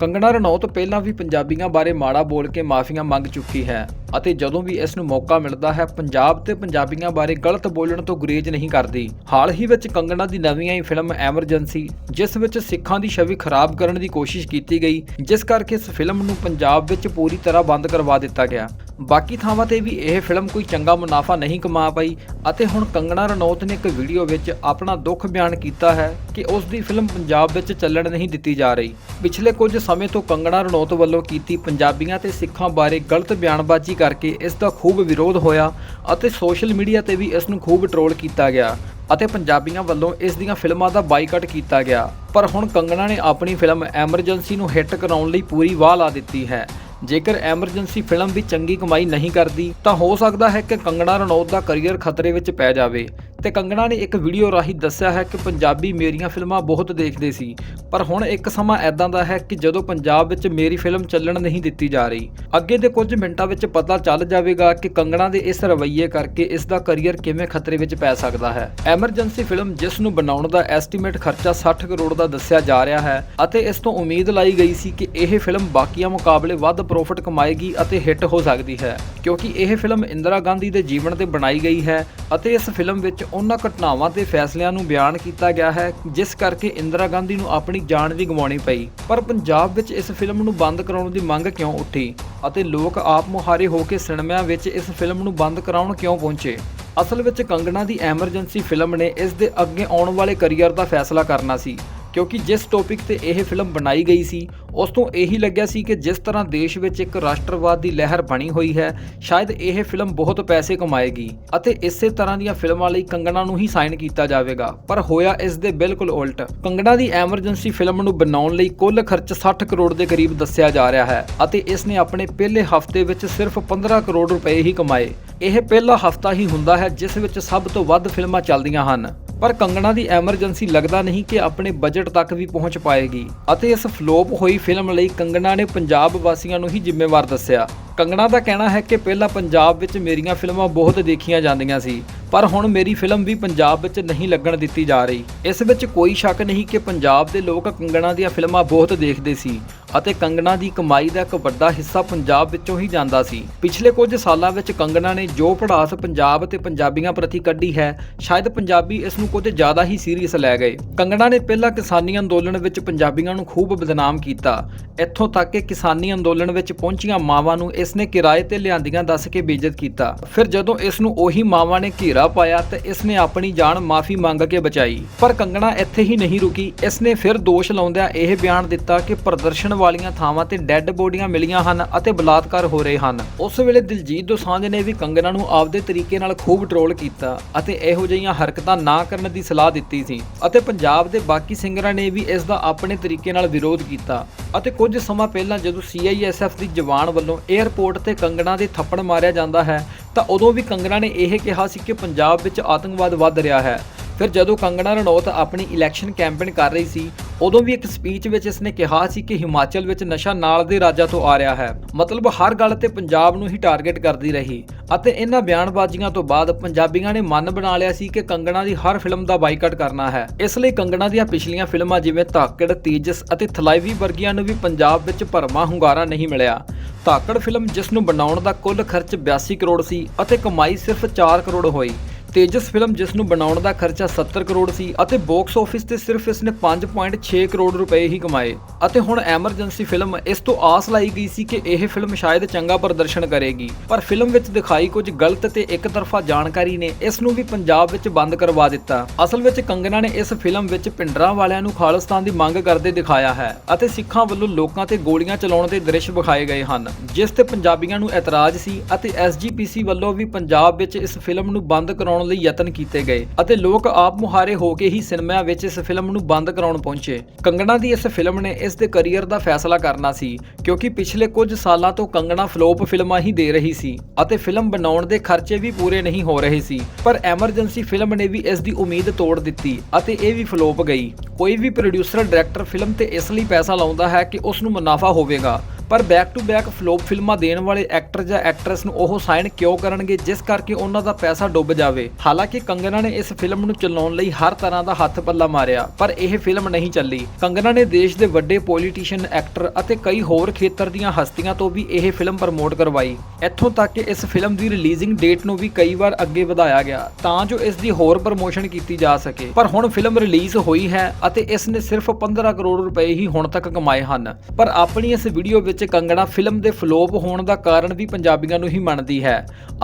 ਕੰਗਣਾ ਰਣੌਤ ਪਹਿਲਾਂ ਵੀ ਪੰਜਾਬੀਆਂ ਬਾਰੇ ਮਾੜਾ ਬੋਲ ਕੇ ਮਾਫੀਆਂ ਮੰਗ ਚੁੱਕੀ ਹੈ। ਅਤੇ ਜਦੋਂ ਵੀ ਇਸ ਨੂੰ ਮੌਕਾ ਮਿਲਦਾ ਹੈ, ਪੰਜਾਬ ਤੇ ਪੰਜਾਬੀਆਂ ਬਾਰੇ ਗਲਤ ਬੋਲਣ ਤੋਂ ਗੁਰੇਜ਼ ਨਹੀਂ ਕਰਦੀ। ਹਾਲ ਹੀ ਵਿੱਚ ਕੰਗਣਾ ਦੀ ਨਵੀਂ ਆਈ ਫਿਲਮ ਐਮਰਜੈਂਸੀ ਜਿਸ ਵਿੱਚ ਸਿੱਖਾਂ ਦੀ ਛਵੀ ਖਰਾਬ ਕਰਨ ਦੀ ਕੋਸ਼ਿਸ਼ ਕੀਤੀ ਗਈ, ਜਿਸ ਕਰਕੇ ਇਸ ਫਿਲਮ ਨੂੰ ਪੰਜਾਬ ਵਿੱਚ ਪੂਰੀ ਤਰ੍ਹਾਂ ਬੰਦ ਕਰਵਾ ਦਿੱਤਾ ਗਿਆ। ਬਾਕੀ ਥਾਵਾਂ ਤੇ ਵੀ ਇਹ ਫਿਲਮ ਕੋਈ ਚੰਗਾ ਮੁਨਾਫਾ ਨਹੀਂ ਕਮਾ ਪਾਈ ਅਤੇ ਹੁਣ ਕੰਗਣਾ ਰਣੌਤ ਨੇ ਇੱਕ ਵੀਡੀਓ ਵਿੱਚ ਆਪਣਾ ਦੁੱਖ ਬਿਆਨ ਕੀਤਾ ਹੈ ਕਿ ਉਸ ਦੀ ਫਿਲਮ ਪੰਜਾਬ ਵਿੱਚ ਚੱਲਣ ਨਹੀਂ ਦਿੱਤੀ ਜਾ ਰਹੀ। ਪਿਛਲੇ ਕੁਝ ਸਮੇਂ ਤੋਂ ਕੰਗਣਾ ਰਣੌਤ ਵੱਲੋਂ ਕੀਤੀ ਪੰਜਾਬੀਆਂ ਤੇ ਸਿੱਖਾਂ ਬਾਰੇ ਗਲਤ ਬਿਆਨਬਾਜ਼ੀ ਕਰਕੇ ਇਸ ਦਾ ਖੂਬ ਵਿਰੋਧ ਹੋਇਆ ਅਤੇ ਸੋਸ਼ਲ ਮੀਡੀਆ ਤੇ ਵੀ ਇਸ ਨੂੰ ਖੂਬ ਟਰੋਲ ਕੀਤਾ ਗਿਆ ਅਤੇ ਪੰਜਾਬੀਆਂ ਵੱਲੋਂ ਇਸ ਦੀਆਂ ਫਿਲਮਾਂ ਦਾ ਬਾਈਕਾਟ ਕੀਤਾ ਗਿਆ। ਪਰ ਹੁਣ ਕੰਗਣਾ ਨੇ ਆਪਣੀ ਫਿਲਮ ਐਮਰਜੈਂਸੀ ਨੂੰ ਹਿੱਟ ਕਰਾਉਣ ਲਈ ਪੂਰੀ ਵਾਹ ਲਾ ਦਿੱਤੀ ਹੈ। ਜੇਕਰ ਐਮਰਜੈਂਸੀ ਫਿਲਮ ਵੀ ਚੰਗੀ ਕਮਾਈ ਨਹੀਂ ਕਰਦੀ, ਤਾਂ ਹੋ ਸਕਦਾ ਹੈ ਕਿ ਕੰਗਣਾ ਰਣੌਤ ਦਾ ਕੈਰੀਅਰ ਖਤਰੇ ਵਿੱਚ ਪੈ ਜਾਵੇ। ਤੇ ਕੰਗਣਾ ਨੇ ਇੱਕ ਵੀਡੀਓ ਰਾਹੀਂ ਦੱਸਿਆ ਹੈ ਕਿ ਪੰਜਾਬੀ ਮੇਰੀਆਂ ਫਿਲਮਾਂ ਬਹੁਤ ਦੇਖਦੇ ਸੀ, ਪਰ ਹੁਣ ਇੱਕ ਸਮਾਂ ਐਦਾਂ ਦਾ ਹੈ ਕਿ ਜਦੋਂ ਪੰਜਾਬ ਵਿੱਚ ਮੇਰੀ ਫਿਲਮ ਚੱਲਣ ਨਹੀਂ ਦਿੱਤੀ ਜਾ ਰਹੀ, ਅੱਗੇ ਦੇ ਕੁਝ ਮਿੰਟਾਂ ਵਿੱਚ ਪਤਾ ਚੱਲ ਜਾਵੇਗਾ ਕਿ ਕੰਗਣਾ ਦੇ ਇਸ ਰਵੱਈਏ ਕਰਕੇ ਇਸ ਦਾ ਕੈਰੀਅਰ ਕਿਵੇਂ ਖਤਰੇ ਵਿੱਚ ਪੈ ਸਕਦਾ ਹੈ। ਐਮਰਜੈਂਸੀ ਫਿਲਮ ਜਿਸ ਨੂੰ ਬਣਾਉਣ ਦਾ ਐਸਟੀਮੇਟ ਖਰਚਾ 60 ਕਰੋੜ ਦਾ ਦੱਸਿਆ ਜਾ ਰਿਹਾ ਹੈ ਅਤੇ ਇਸ ਤੋਂ ਉਮੀਦ ਲਾਈ ਗਈ ਸੀ ਕਿ ਇਹ ਫਿਲਮ ਬਾਕੀਆਂ ਮੁਕਾਬਲੇ ਵੱਧ ਪ੍ਰੋਫਿਟ ਕਮਾਏਗੀ ਅਤੇ ਹਿੱਟ ਹੋ ਸਕਦੀ ਹੈ, ਕਿਉਂਕਿ ਇਹ ਫਿਲਮ ਇੰਦਰਾ ਗਾਂਧੀ ਦੇ ਜੀਵਨ ਤੇ ਬਣਾਈ ਗਈ ਹੈ ਅਤੇ ਇਸ ਫਿਲਮ ਵਿੱਚ ਉਹਨਾਂ ਘਟਨਾਵਾਂ ਤੇ ਫੈਸਲਿਆਂ ਨੂੰ ਬਿਆਨ ਕੀਤਾ ਗਿਆ ਹੈ, ਜਿਸ ਕਰਕੇ ਇੰਦਰਾ ਗਾਂਧੀ ਨੂੰ ਆਪਣੀ ਜਾਨ ਵੀ ਗਵਾਉਣੀ ਪਈ। ਪਰ ਪੰਜਾਬ ਵਿੱਚ ਇਸ ਫਿਲਮ ਨੂੰ ਬੰਦ ਕਰਾਉਣ ਦੀ ਮੰਗ ਕਿਉਂ ਉੱਠੀ? ਅਤੇ ਲੋਕ ਆਪ ਮੁਹਾਰੇ ਹੋ ਕੇ ਸਿਨੇਮਿਆਂ ਵਿੱਚ ਇਸ ਫਿਲਮ ਨੂੰ ਬੰਦ ਕਰਾਉਣ ਕਿਉਂ ਪਹੁੰਚੇ? ਅਸਲ ਵਿੱਚ ਕੰਗਣਾ ਦੀ ਐਮਰਜੈਂਸੀ ਫਿਲਮ ਨੇ ਇਸ ਦੇ ਅੱਗੇ ਆਉਣ ਵਾਲੇ ਕੈਰੀਅਰ ਦਾ ਫੈਸਲਾ ਕਰਨਾ ਸੀ। ਕਿਉਂਕਿ ਜਿਸ ਟੌਪਿਕ ਤੇ ਇਹ ਫਿਲਮ ਬਣਾਈ ਗਈ ਸੀ, ਉਸ ਤੋਂ ਇਹੀ ਲੱਗਿਆ ਸੀ ਕਿ ਜਿਸ ਤਰ੍ਹਾਂ ਦੇਸ਼ ਵਿੱਚ ਇੱਕ ਰਾਸ਼ਟਰਵਾਦ ਦੀ ਲਹਿਰ ਬਣੀ ਹੋਈ ਹੈ, ਸ਼ਾਇਦ ਇਹ ਫਿਲਮ ਬਹੁਤ ਪੈਸੇ ਕਮਾਏਗੀ ਅਤੇ ਇਸੇ ਤਰ੍ਹਾਂ ਦੀਆਂ ਫਿਲਮਾਂ ਲਈ ਕੰਗਣਾ ਨੂੰ ਹੀ ਸਾਈਨ ਕੀਤਾ ਜਾਵੇਗਾ। ਪਰ ਹੋਇਆ ਇਸ ਦੇ ਬਿਲਕੁਲ ਉਲਟ। ਕੰਗਣਾ ਦੀ ਐਮਰਜੈਂਸੀ ਫਿਲਮ ਨੂੰ ਬਣਾਉਣ ਲਈ ਕੁੱਲ ਖਰਚ 60 ਕਰੋੜ ਦੇ ਕਰੀਬ ਦੱਸਿਆ ਜਾ ਰਿਹਾ ਹੈ ਅਤੇ ਇਸ ਨੇ ਆਪਣੇ ਪਹਿਲੇ ਹਫ਼ਤੇ ਵਿੱਚ ਸਿਰਫ 15 ਕਰੋੜ ਰੁਪਏ ਹੀ ਕਮਾਏ। ਇਹ ਪਹਿਲਾ ਹਫ਼ਤਾ ਹੀ ਹੁੰਦਾ ਹੈ ਜਿਸ ਵਿੱਚ ਸਭ ਤੋਂ ਵੱਧ ਫਿਲਮਾਂ ਚੱਲਦੀਆਂ ਹਨ। ਪਰ ਕੰਗਣਾ ਦੀ ਐਮਰਜੈਂਸੀ ਲੱਗਦਾ ਨਹੀਂ ਕਿ ਆਪਣੇ ਬਜਟ ਤੱਕ ਵੀ ਪਹੁੰਚ ਪਾਏਗੀ। ਅਤੇ ਇਸ ਫਲੋਪ ਹੋਈ ਫਿਲਮ ਲਈ ਕੰਗਣਾ ਨੇ ਪੰਜਾਬ ਵਾਸੀਆਂ ਨੂੰ ਹੀ ਜ਼ਿੰਮੇਵਾਰ ਦੱਸਿਆ। ਕੰਗਣਾ ਦਾ ਕਹਿਣਾ ਹੈ ਕਿ ਪਹਿਲਾਂ ਪੰਜਾਬ ਵਿੱਚ ਮੇਰੀਆਂ ਫਿਲਮਾਂ ਬਹੁਤ ਦੇਖੀਆਂ ਜਾਂਦੀਆਂ ਸੀ, ਪਰ ਹੁਣ ਮੇਰੀ ਫਿਲਮ ਵੀ ਪੰਜਾਬ ਵਿੱਚ ਨਹੀਂ ਲੱਗਣ ਦਿੱਤੀ ਜਾ ਰਹੀ। ਇਸ ਵਿੱਚ ਕੋਈ ਸ਼ੱਕ ਨਹੀਂ ਕਿ ਪੰਜਾਬ ਦੇ ਲੋਕ ਕੰਗਣਾ ਦੀਆਂ ਫਿਲਮਾਂ ਬਹੁਤ ਦੇਖਦੇ ਸੀ। ਅਤੇ ਕੰਗਣਾ ਦੀ ਕਮਾਈ ਦਾ ਇੱਕ ਵੱਡਾ ਹਿੱਸਾ ਪੰਜਾਬ ਵਿੱਚੋਂ ਹੀ ਜਾਂਦਾ ਸੀ। ਪਿਛਲੇ ਕੁਝ ਸਾਲਾਂ ਵਿੱਚ ਕੰਗਣਾ ਨੇ ਜੋ ਪੜਾਸ ਪੰਜਾਬ ਅਤੇ ਪੰਜਾਬੀਆਂ ਪ੍ਰਤੀ ਕੱਢੀ ਹੈ, ਸ਼ਾਇਦ ਪੰਜਾਬੀ ਇਸ ਨੂੰ ਕੁਝ ਜ਼ਿਆਦਾ ਹੀ ਸੀਰੀਅਸ ਲੈ ਗਏ। ਕੰਗਣਾ ਨੇ ਪਹਿਲਾਂ ਕਿਸਾਨੀ ਅੰਦੋਲਨ ਵਿੱਚ ਪੰਜਾਬੀਆਂ ਨੂੰ ਖੂਬ ਬਦਨਾਮ ਕੀਤਾ। ਇੱਥੋਂ ਤੱਕ ਕਿ ਕਿਸਾਨੀ ਅੰਦੋਲਨ ਵਿੱਚ ਪਹੁੰਚੀਆਂ ਮਾਵਾਂ ਨੂੰ ਇਸ ਨੇ ਕਿਰਾਏ ਤੇ ਲਿਆਂਦੀਆਂ ਦੱਸ ਕੇ ਬੇਇੱਜ਼ਤ ਕੀਤਾ। ਫਿਰ ਜਦੋਂ ਇਸ ਨੂੰ ਉਹੀ ਮਾਵਾਂ ਨੇ ਘੇਰਾ ਪਾਇਆ ਤੇ ਇਸ ਨੇ ਆਪਣੀ ਜਾਨ ਮਾਫੀ ਮੰਗ ਕੇ ਬਚਾਈ। ਪਰ ਕੰਗਣਾ ਇੱਥੇ ਹੀ ਨਹੀਂ ਰੁਕੀ। ਇਸ ਨੇ ਫਿਰ ਦੋਸ਼ ਲਾਉਂਦਿਆਂ ਇਹ ਬਿਆਨ ਦਿੱਤਾ ਕਿ ਪ੍ਰਦਰਸ਼ਨ ਵਾਲੀਆਂ ਥਾਵਾਂ ਤੇ ਡੈੱਡ ਬੋਡੀਆਂ ਮਿਲੀਆਂ ਹਨ ਅਤੇ ਬਲਾਤਕਾਰ ਹੋ ਰਹੇ ਹਨ। ਉਸ ਵੇਲੇ ਦਿਲਜੀਤ ਦੋਸਾਂਝ ਨੇ ਵੀ ਕੰਗਣਾ ਨੂੰ ਆਪਦੇ ਤਰੀਕੇ ਨਾਲ ਖੂਬ ਟਰੋਲ ਕੀਤਾ ਅਤੇ ਇਹੋ ਜਿਹੀਆਂ ਹਰਕਤਾਂ ਨਾ ਕਰਨ ਦੀ ਸਲਾਹ ਦਿੱਤੀ ਸੀ ਅਤੇ ਪੰਜਾਬ ਦੇ ਬਾਕੀ ਸਿੰਗਰਾਂ ਨੇ ਵੀ ਇਸ ਦਾ ਆਪਣੇ ਤਰੀਕੇ ਨਾਲ ਵਿਰੋਧ ਕੀਤਾ ਅਤੇ ਕੁਝ ਸਮਾਂ ਪਹਿਲਾਂ ਜਦੋਂ CISF ਦੀ ਜਵਾਨ ਵੱਲੋਂ 에ਅਰਪੋਰਟ ਤੇ ਕੰਗਣਾ ਦੇ ਥੱਪੜ ਮਾਰਿਆ ਜਾਂਦਾ ਹੈ ਤਾਂ ਉਦੋਂ ਵੀ ਕੰਗਣਾ ਨੇ ਇਹ ਕਿਹਾ ਸੀ ਕਿ ਪੰਜਾਬ ਵਿੱਚ ਆਤੰਕਵਾਦ ਵੱਧ ਰਿਹਾ ਹੈ। ਫਿਰ ਜਦੋਂ ਕੰਗਣਾ ਰਣੌਤ ਆਪਣੀ ਇਲੈਕਸ਼ਨ ਕੈਂਪੇਨ ਕਰ ਰਹੀ ਸੀ, ਉਦੋਂ ਵੀ ਇੱਕ ਸਪੀਚ ਵਿੱਚ ਇਸਨੇ ਕਿਹਾ ਸੀ ਕਿ ਹਿਮਾਚਲ ਵਿੱਚ ਨਸ਼ਾ ਨਾਲ ਦੇ ਰਾਜਾਂ ਤੋਂ ਆ ਰਿਹਾ ਹੈ। ਮਤਲਬ ਹਰ ਗੱਲ ਤੇ ਪੰਜਾਬ ਨੂੰ ਹੀ ਟਾਰਗੇਟ ਕਰਦੀ ਰਹੀ ਅਤੇ ਇਹਨਾਂ ਬਿਆਨਬਾਜ਼ੀਆਂ ਤੋਂ ਬਾਅਦ ਪੰਜਾਬੀਆਂ ਨੇ ਮਨ ਬਣਾ ਲਿਆ ਸੀ ਕਿ ਕੰਗਣਾ ਦੀ ਹਰ ਫਿਲਮ ਦਾ ਬਾਈਕਾਟ ਕਰਨਾ ਹੈ। ਇਸ ਲਈ ਕੰਗਣਾ ਦੀਆਂ ਪਿਛਲੀਆਂ ਫਿਲਮਾਂ ਜਿਵੇਂ ਧਾਕੜ ਤੇਜਸ ਅਤੇ ਥਲਾਈਵੀ ਵਰਗੀਆਂ ਨੂੰ ਵੀ ਪੰਜਾਬ ਵਿੱਚ ਭਰਮਾ ਹੁੰਗਾਰਾ ਨਹੀਂ ਮਿਲਿਆ। ਧਾਕੜ ਫਿਲਮ ਜਿਸ ਨੂੰ ਬਣਾਉਣ ਦਾ ਕੁੱਲ ਖਰਚ 82 ਕਰੋੜ ਸੀ ਅਤੇ ਕਮਾਈ ਸਿਰਫ 4 ਕਰੋੜ ਹੋਈ। ਤੇਜਸ ਫਿਲਮ ਜਿਸ ਨੂੰ ਬਣਾਉਣ ਦਾ ਖਰਚਾ 70 ਕਰੋੜ ਸੀ ਅਤੇ ਬਾਕਸ ਆਫਿਸ ਤੇ ਸਿਰਫ ਇਸ ਨੇ 5.6 ਕਰੋੜ ਰੁਪਏ ਹੀ ਕਮਾਏ। ਅਤੇ ਹੁਣ ਐਮਰਜੈਂਸੀ ਫਿਲਮ ਇਸ ਤੋਂ ਆਸ ਲਾਈ ਗਈ ਸੀ ਕਿ ਇਹ ਫਿਲਮ ਸ਼ਾਇਦ ਚੰਗਾ ਪ੍ਰਦਰਸ਼ਨ ਕਰੇਗੀ। ਪਰ ਫਿਲਮ ਵਿੱਚ ਦਿਖਾਈ ਕੁਝ ਗਲਤ ਤੇ ਇੱਕ ਜਾਣਕਾਰੀ ਨੇ ਇਸ ਨੂੰ ਵੀ ਪੰਜਾਬ ਵਿੱਚ ਬੰਦ ਕਰਵਾ ਦਿੱਤਾ। ਅਸਲ ਵਿੱਚ ਕੰਗਨਾ ਨੇ ਇਸ ਫਿਲਮ ਵਿੱਚ ਪਿੰਡਰਾਂ ਵਾਲਿਆਂ ਨੂੰ ਖਾਲਿਸਤਾਨ ਦੀ ਮੰਗ ਕਰਦੇ ਦਿਖਾਇਆ ਹੈ ਅਤੇ ਸਿੱਖਾਂ ਵੱਲੋਂ ਲੋਕਾਂ ਤੇ ਗੋਲੀਆਂ ਚਲਾਉਣ ਦੇ ਦ੍ਰਿਸ਼ ਵਿਖਾਏ ਗਏ ਹਨ, ਜਿਸ ਤੇ ਪੰਜਾਬੀਆਂ ਨੂੰ ਇਤਰਾਜ਼ ਸੀ ਅਤੇ ਐਸਜੀਪੀਸੀ ਵੱਲੋਂ ਵੀ ਪੰਜਾਬ ਵਿੱਚ ਇਸ ਫਿਲਮ ਨੂੰ ਬੰਦ ਕਰਾਉਣ ਲਈ ਯਤਨ ਕੀਤੇ ਗਏ ਅਤੇ ਲੋਕ ਆਪ ਮੁਹਾਰੇ ਹੋ ਕੇ ਹੀ ਸਿਨੇਮਿਆਂ ਵਿੱਚ ਇਸ ਫਿਲਮ ਨੂੰ ਬੰਦ ਕਰਾਉਣ ਪਹੁੰਚੇ। ਕੰਗਣਾ ਦੀ ਇਸ ਫਿਲਮ ਨੇ ਇਸ ਦੇ ਕੈਰੀਅਰ ਦਾ ਫੈਸਲਾ ਕਰਨਾ ਸੀ, ਕਿਉਂਕਿ ਪਿਛਲੇ ਕੁਝ ਸਾਲਾਂ ਤੋਂ ਕੰਗਣਾ ਫਲੋਪ ਫਿਲਮਾਂ ਹੀ ਦੇ ਰਹੀ ਸੀ ਅਤੇ ਫਿਲਮ ਬਣਾਉਣ ਦੇ ਖਰਚੇ ਵੀ ਪੂਰੇ ਨਹੀਂ ਹੋ ਰਹੇ ਸੀ। ਪਰ ਐਮਰਜੈਂਸੀ ਫਿਲਮ ਨੇ ਵੀ ਇਸ ਦੀ ਉਮੀਦ ਤੋੜ ਦਿੱਤੀ ਅਤੇ ਇਹ ਵੀ ਫਲੋਪ ਗਈ। ਕੋਈ ਵੀ ਪ੍ਰੋਡਿਊਸਰ, ਡਾਇਰੈਕਟਰ ਫਿਲਮ ਤੇ ਇਸ ਲਈ ਪੈਸਾ ਲਾਉਂਦਾ ਹੈ ਕਿ ਉਸ ਨੂੰ ਮੁਨਾਫਾ ਹੋਵੇਗਾ। ਪਰ ਬੈਕ ਟੂ ਬੈਕ ਫਲੋਪ ਫਿਲਮਾਂ ਦੇਣ ਵਾਲੇ ਐਕਟਰ ਜਾਂ ਐਕਟਰੈਸ ਨੂੰ ਉਹ ਸਾਈਨ ਕਿਉਂ ਕਰਨਗੇ, ਜਿਸ ਕਰਕੇ ਉਹਨਾਂ ਦਾ ਪੈਸਾ ਡੁੱਬ ਜਾਵੇ? ਹਾਲਾਂਕਿ ਕੰਗਨਾ ਨੇ ਇਸ ਫਿਲਮ ਨੂੰ ਚਲਾਉਣ ਲਈ ਹਰ ਤਰ੍ਹਾਂ ਦਾ ਹੱਥ ਪੱਲਾ ਮਾਰਿਆ, ਪਰ ਇਹ ਫਿਲਮ ਨਹੀਂ ਚੱਲੀ। ਕੰਗਨਾ ਨੇ ਦੇਸ਼ ਦੇ ਵੱਡੇ ਪੋਲੀਟੀਸ਼ੀਅਨ ਐਕਟਰ ਅਤੇ ਕਈ ਹੋਰ ਖੇਤਰ ਦੀਆਂ ਹਸਤੀਆਂ ਤੋਂ ਵੀ ਇਹ ਫਿਲਮ ਪ੍ਰਮੋਟ ਕਰਵਾਈ। ਇੱਥੋਂ ਤੱਕ ਕਿ ਇਸ ਫਿਲਮ ਦੀ ਰਿਲੀਜ਼ਿੰਗ ਡੇਟ ਨੂੰ ਵੀ ਕਈ ਵਾਰ ਅੱਗੇ ਵਧਾਇਆ ਗਿਆ, ਤਾਂ ਜੋ ਇਸ ਦੀ ਹੋਰ ਪ੍ਰਮੋਸ਼ਨ ਕੀਤੀ ਜਾ ਸਕੇ। ਪਰ ਹੁਣ ਫਿਲਮ ਰਿਲੀਜ਼ ਹੋਈ ਹੈ ਅਤੇ ਇਸ ਨੇ ਸਿਰਫ 15 ਕਰੋੜ ਰੁਪਏ ਹੀ ਹੁਣ ਤੱਕ ਕਮਾਏ ਹਨ। ਪਰ ਆਪਣੀ ਇਸ ਵੀਡੀਓ ਵਿੱਚ ਵਿੱਚ ਕੰਗਣਾ ਫਿਲਮ ਦੇ ਫਲੋਪ ਹੋਣ ਦਾ ਕਾਰਨ ਵੀ ਪੰਜਾਬੀਆਂ ਨੂੰ ਹੀ ਮੰਨਦੀ ਹੈ।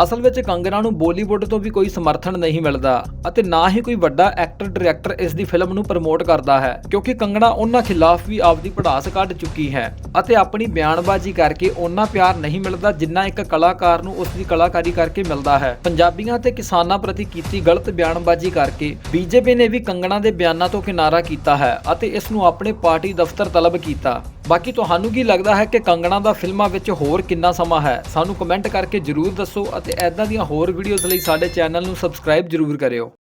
ਅਸਲ ਵਿੱਚ ਕੰਗਣਾ ਨੂੰ ਬਾਲੀਵੁੱਡ ਤੋਂ ਵੀ ਕੋਈ ਸਮਰਥਨ ਨਹੀਂ ਮਿਲਦਾ ਅਤੇ ਨਾ ਹੀ ਕੋਈ ਵੱਡਾ ਐਕਟਰ ਡਾਇਰੈਕਟਰ ਇਸ ਦੀ ਫਿਲਮ ਨੂੰ ਪ੍ਰਮੋਟ ਕਰਦਾ ਹੈ, ਕਿਉਂਕਿ ਕੰਗਣਾ ਉਹਨਾਂ ਖਿਲਾਫ ਵੀ ਆਪਦੀ ਪੜਾਸ ਕੱਢ ਚੁੱਕੀ ਹੈ ਅਤੇ ਆਪਣੀ ਬਿਆਨਬਾਜ਼ੀ ਕਰਕੇ ਉਹਨਾਂ ਪਿਆਰ ਨਹੀਂ ਮਿਲਦਾ ਜਿੰਨਾ ਇੱਕ ਕਲਾਕਾਰ ਨੂੰ ਉਸ ਦੀ ਕਲਾਕਾਰੀ ਕਰਕੇ ਮਿਲਦਾ ਹੈ। ਪੰਜਾਬੀਆਂ ਤੇ ਕਿਸਾਨਾਂ ਪ੍ਰਤੀ ਕੀਤੀ ਗਲਤ ਬਿਆਨਬਾਜ਼ੀ ਕਰਕੇ ਬੀਜੇਪੀ ਨੇ ਵੀ ਕੰਗਣਾ ਦੇ ਬਿਆਨਾਂ ਤੋਂ ਕਿਨਾਰਾ ਕੀਤਾ ਹੈ ਅਤੇ ਇਸ ਨੂੰ ਆਪਣੇ ਪਾਰਟੀ ਦਫ਼ਤਰ ਤਲਬ ਕੀਤਾ। ਬਾਕੀ ਤੁਹਾਨੂੰ ਕੀ ਲੱਗਦਾ ਹੈ ਕਿ ਕੰਗਣਾ ਦਾ ਫਿਲਮਾਂ ਵਿੱਚ ਹੋਰ ਕਿੰਨਾ ਸਮਾਂ ਹੈ? ਸਾਨੂੰ ਕਮੈਂਟ ਕਰਕੇ ਜਰੂਰ ਦੱਸੋ ਅਤੇ ਐਦਾਂ ਦੀਆਂ ਹੋਰ ਵੀਡੀਓਜ਼ ਲਈ ਸਾਡੇ ਚੈਨਲ ਨੂੰ ਸਬਸਕ੍ਰਾਈਬ ਜਰੂਰ ਕਰਿਓ।